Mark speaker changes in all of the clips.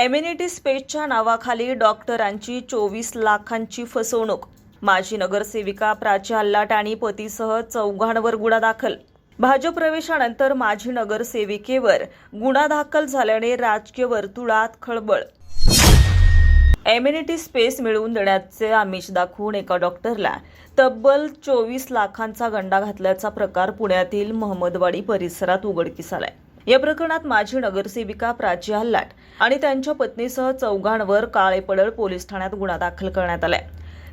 Speaker 1: Amenity स्पेसच्या नावाखाली डॉक्टरांची चोवीस लाखांची फसवणूक. माजी नगरसेविका प्राची हल्लाट आणि पतीसह चौघांवर गुन्हा दाखल. भाजप प्रवेशानंतर माजी नगरसेविकेवर गुन्हा दाखल झाल्याने राजकीय वर्तुळात खळबळ. एम्युनिटी स्पेस मिळवून देण्याचे आमिष दाखवून एका डॉक्टरला तब्बल चोवीस लाखांचा गंडा घातल्याचा प्रकार पुण्यातील महमदवाडी परिसरात उघडकीस आलाय. या प्रकरणात माजी नगरसेविका प्राची हल्लाट आणि त्यांच्या पत्नीसह चौघांवर काळेपडळ पोलीस ठाण्यात गुन्हा दाखल करण्यात आलाय.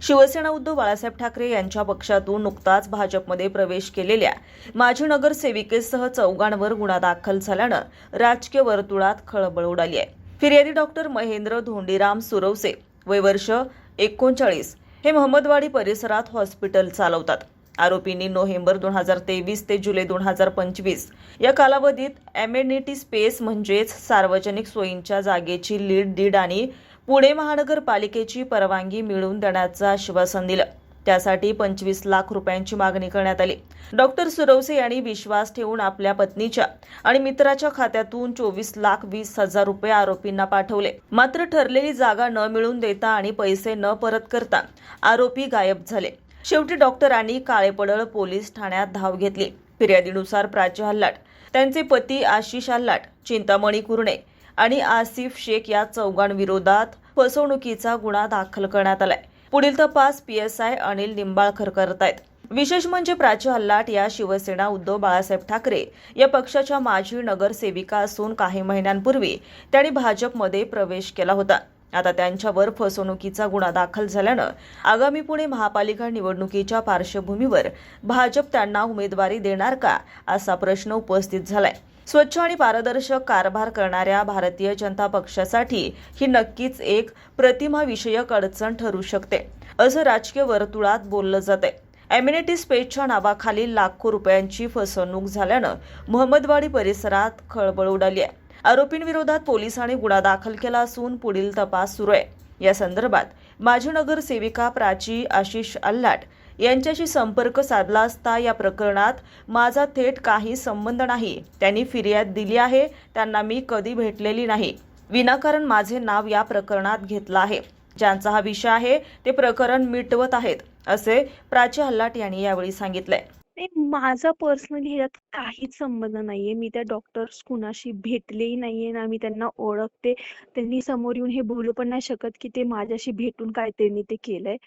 Speaker 1: शिवसेना उद्धव बाळासाहेब ठाकरे यांच्या पक्षातून नुकताच भाजपमध्ये प्रवेश केलेल्या माजी नगरसेविकेसह चौघांवर गुन्हा दाखल झाल्यानं राजकीय वर्तुळात खळबळ उडाली आहे. फिर्यादी डॉक्टर महेंद्र धोंडीराम सुरवसे वय वर्ष एकोणचाळीस हे महमदवाडी परिसरात हॉस्पिटल चालवतात. आरोपींनी नोव्हेंबर दोन हजार तेवीस ते जुलै दोन हजार पंचवीस या कालावधीत एमेनिटी स्पेस म्हणजेच सार्वजनिक सोयींच्या जागेची लीड दीड आणि पुणे महानगरपालिकेची परवानगी मिळवून देण्याचं आश्वासन दिलं. त्यासाठी पंचवीस लाख रुपयांची मागणी करण्यात आली. डॉक्टर सुरवसे यांनी विश्वास ठेवून आपल्या पत्नीच्या आणि मित्राच्या खात्यातून चोवीस लाख वीस हजार रुपये आरोपींना पाठवले. मात्र ठरलेली जागा न मिळवून देता आणि पैसे न परत करता आरोपी गायब झाले. शेवटी डॉक्टरांनी काळेपडळ पोलीस ठाण्यात धाव घेतली. फिर्यादीनुसार प्राची हल्लाट त्यांचे पती आशिष हल्लाट चिंतामणी कुर्णे आणि आसिफ शेख या चौघांविरोधात फसवणुकीचा गुन्हा दाखल करण्यात आलाय. पुढील तपास P S I Anil Nimbalkar आहेत. विशेष म्हणजे प्राची हल्लाट या शिवसेना उद्धव बाळासाहेब ठाकरे या पक्षाच्या माजी नगरसेविका असून काही महिन्यांपूर्वी त्यांनी भाजपमध्ये प्रवेश केला होता. आता त्यांच्यावर फसवणुकीचा गुन्हा दाखल झाल्यानं आगामी पुणे महापालिका निवडणुकीच्या पार्श्वभूमीवर भाजप त्यांना उमेदवारी देणार का असा प्रश्न उपस्थित झालाय. स्वच्छ आणि पारदर्शक कारभार करणाऱ्या भारतीय जनता पक्षासाठी ही नक्कीच एक प्रतिमाविषयक अडचण ठरू शकते असं राजकीय वर्तुळात बोललं जाते एम्युनिटी स्पेसच्या नावाखाली लाखो रुपयांची फसवणूक झाल्यानं महमदवाडी परिसरात खळबळ उडाली आहे. आरोपींविरोधात पोलिसांनी गुन्हा दाखल केला असून पुढील तपास सुरू आहे. या संदर्भात माजी नगरसेविका प्राची आशिष अल्लाट यांच्याशी संपर्क साधला असता या प्रकरणात माझा थेट काही संबंध नाही. त्यांनी फिर्याद दिली आहे. त्यांना मी कधी भेटलेली नाही. विनाकारण माझे नाव या प्रकरणात घेतलं आहे. ज्यांचा हा विषय आहे ते प्रकरण मिटवत आहेत असे प्राची हल्लाट यांनी यावेळी सांगितले
Speaker 2: नाही माझा पर्सनली ह्याच्यात काहीच संबंध नाहीये. मी त्या डॉक्टर्स कुणाशी भेटलेही नाहीये ना मी त्यांना ओळखते. त्यांनी समोर येऊन हे बोलू पण नाही शकत की ते माझ्याशी भेटून काय त्यांनी ते केलंय.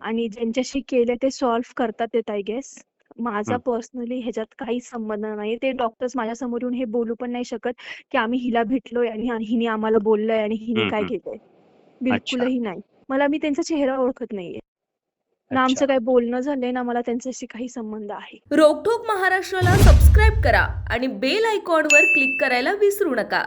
Speaker 2: आणि ज्यांच्याशी केलंय ते सॉल्व्ह करतात येत आय गेस माझा. पर्सनली ह्याच्यात काहीच संबंध नाही ते डॉक्टर्स माझ्यासमोर येऊन हे बोलू पण नाही शकत की आम्ही हिला भेटलोय आणि हिने आम्हाला बोललंय आणि हिने काय. केलंय. बिलकुलही नाही. मला मी त्यांचा चेहरा ओळखत नाहीये. ना आमचं काही बोलणं झालंय ना मला त्यांच्याशी काही संबंध आहे.
Speaker 3: रोकठोक महाराष्ट्राला सबस्क्राईब करा आणि बेल आयकॉनवर क्लिक करायला विसरू नका.